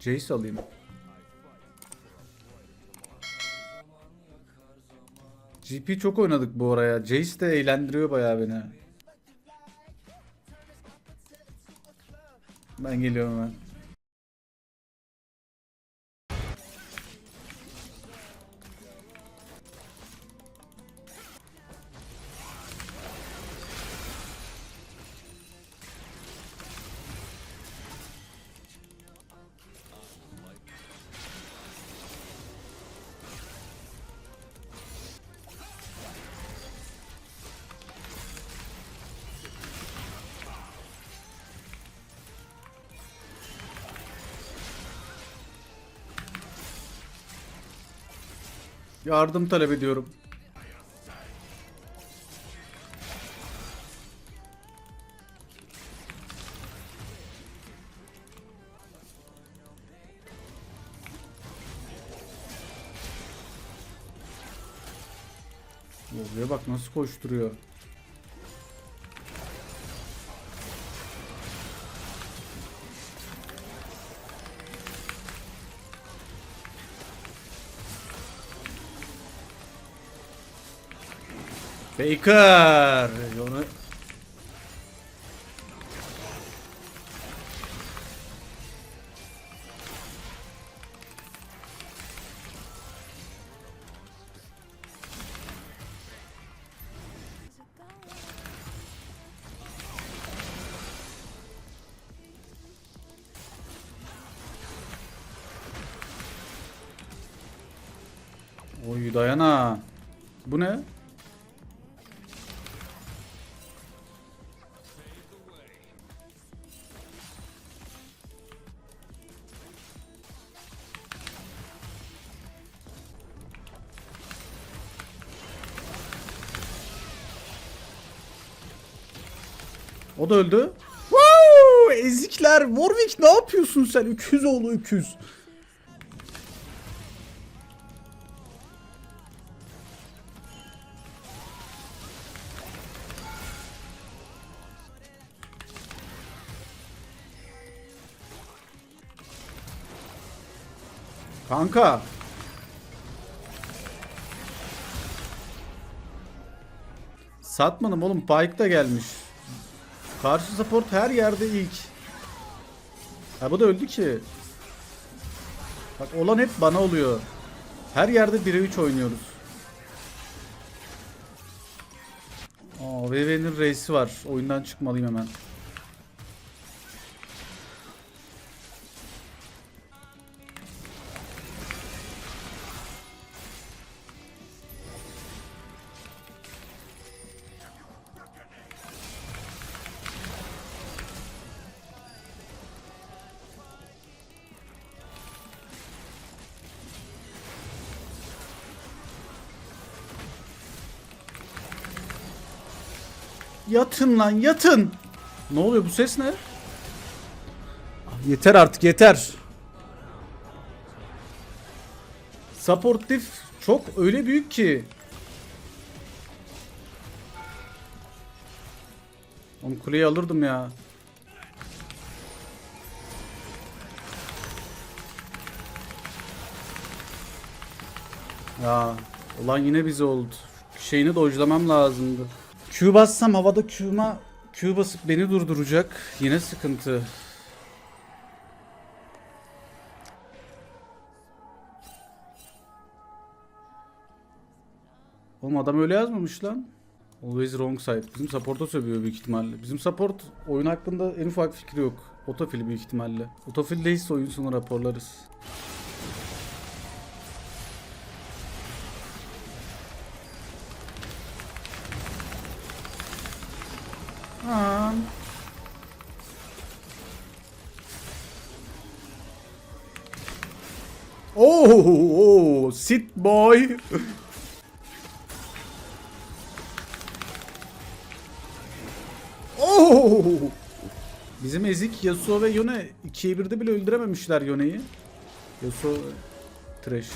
Jace alayım. GP çok oynadık bu araya. Jace de eğlendiriyor bayağı beni. Ben geliyorum hemen. Yardım talep ediyorum. Oraya bak nasıl koşturuyor. Faker. Onu... Oy dayana. Bu ne? O da öldü. Woo! Ezikler. Warwick ne yapıyorsun sen? Öküz oğlu öküz. Kanka. Satmadım oğlum. Pike da gelmiş. Karşı support her yerde ilk. Ha bu da öldü ki. Bak olan hep bana oluyor. Her yerde 1'e 3 oynuyoruz. Aa VV'nin reisi var. Oyundan çıkmalıyım hemen. Yatın lan yatın. Ne oluyor bu ses ne? Yeter artık yeter. Supportif çok öyle büyük ki. Oğlum kuleyi alırdım ya. Ya ulan yine bize oldu. Şeyini dojlamam lazımdı. Q bassam havada Q'ma Q basıp beni durduracak. Yine sıkıntı. Oğlum adam öyle yazmamış lan. Always wrong side. Bizim support'a sövüyor büyük ihtimalle. Bizim support oyun hakkında en ufak fikri yok. Otofil büyük ihtimalle. Otofil değilse oyun sonu raporlarız. Aa. Oh, oh, sit boy. Oh! Bizim ezik Yasuo ve Yone 2'ye 1'de bile öldürememişler Yone'yi. Yasuo Trash.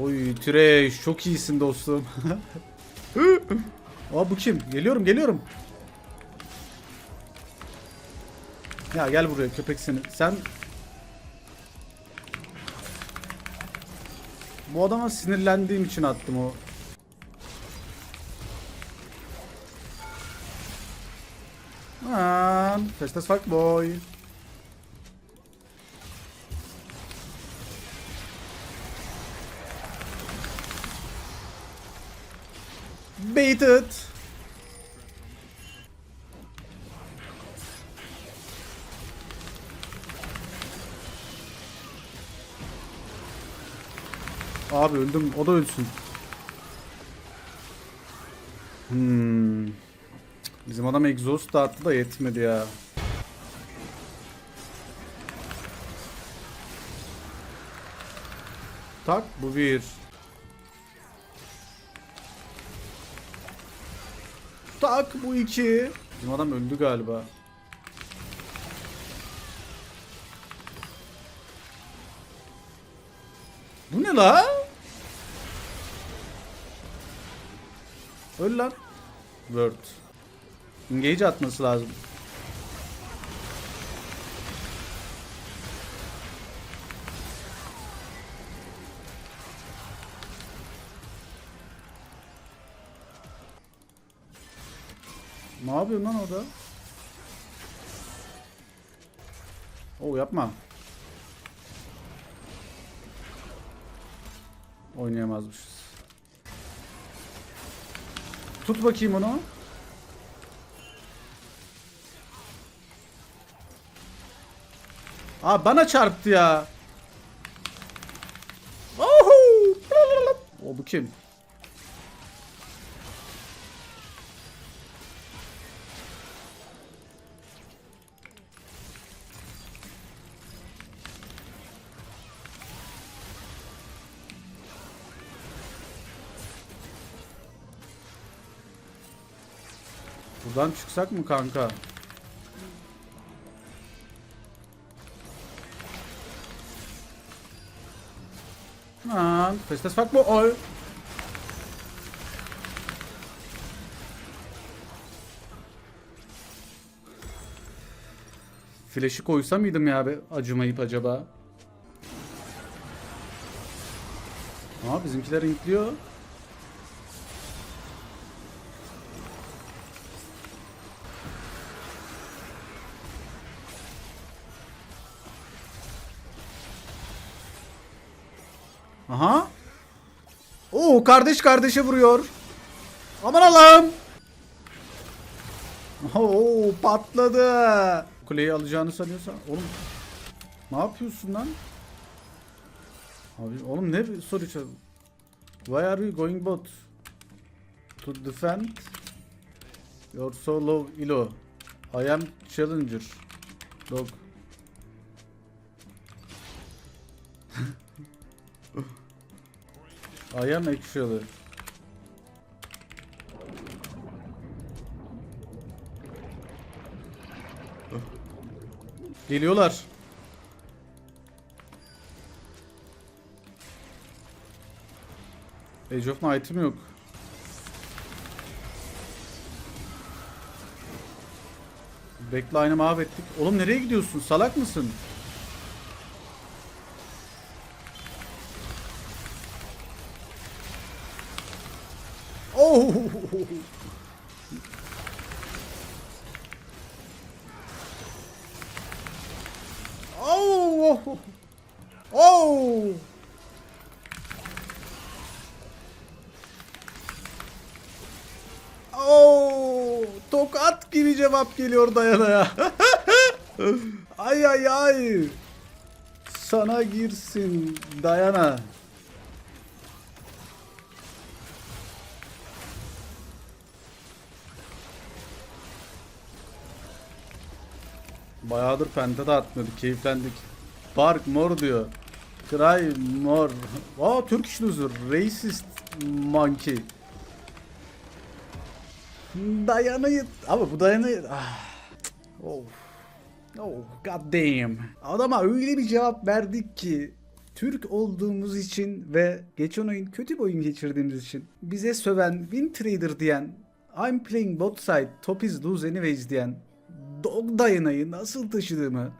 Oy Trash çok iyisin dostum. Aa bu kim? Geliyorum geliyorum. Ya gel buraya köpek seni. Sen Bu adama sinirlendiğim için attım o. Man, fast as fuck boy. Baited. Abi öldüm. O da ölsün. Hmm. Bizim adam exhaust da attı da yetmedi ya. Tak bu bir. Tak bu iki. Bizim adam öldü galiba. Bu ne la? Öl lan. Word. Engage atması lazım. Ne yapıyorsun lan orada? Oo yapma. Oynayamazmışız. Tut bakayım onu. Aa bana çarptı ya. Ohu! O bu kim? Buradan çıksak mı kanka? Lan, fast as fuck bu ol. Flash'ı koysa mıydım ya be acımayıp acaba? Aa bizimkiler inkliyor. Aha. Oo kardeş kardeşe vuruyor. Aman Allah'ım. Oo patladı. Kuleyi alacağını sanıyorsa oğlum ne yapıyorsun lan? Abi oğlum ne soru Why are you going bot? To defend your solo elo. I am challenger. Dog. I am. Geliyorlar. Age of Knight'ım yok. Backline'ı mahvettik. Oğlum nereye gidiyorsun? Salak mısın? Oh! Oh! Oh! Tokat gibi cevap geliyor Dayana ya. ay ay ay. Sana girsin Dayana. Bayağıdır pente de atmıyorduk. Keyiflendik. Bark mor diyor. Cry mor. Aa Turkish loser. Racist monkey. Dayanayı... Ama bu dayanayı... Ah. Oh. Oh god damn. Adama öyle bir cevap verdik ki Türk olduğumuz için ve geçen oyun kötü bir oyun geçirdiğimiz için bize söven win trader diyen I'm playing bot side top is lose anyways diyen Dog Dayana'yı nasıl taşıdığımı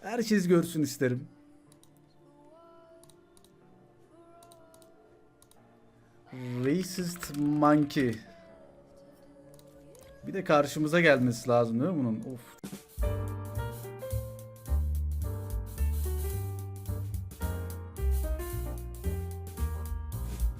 herkes görsün isterim. Racist Monkey. Bir de karşımıza gelmesi lazım değil mi bunun? Of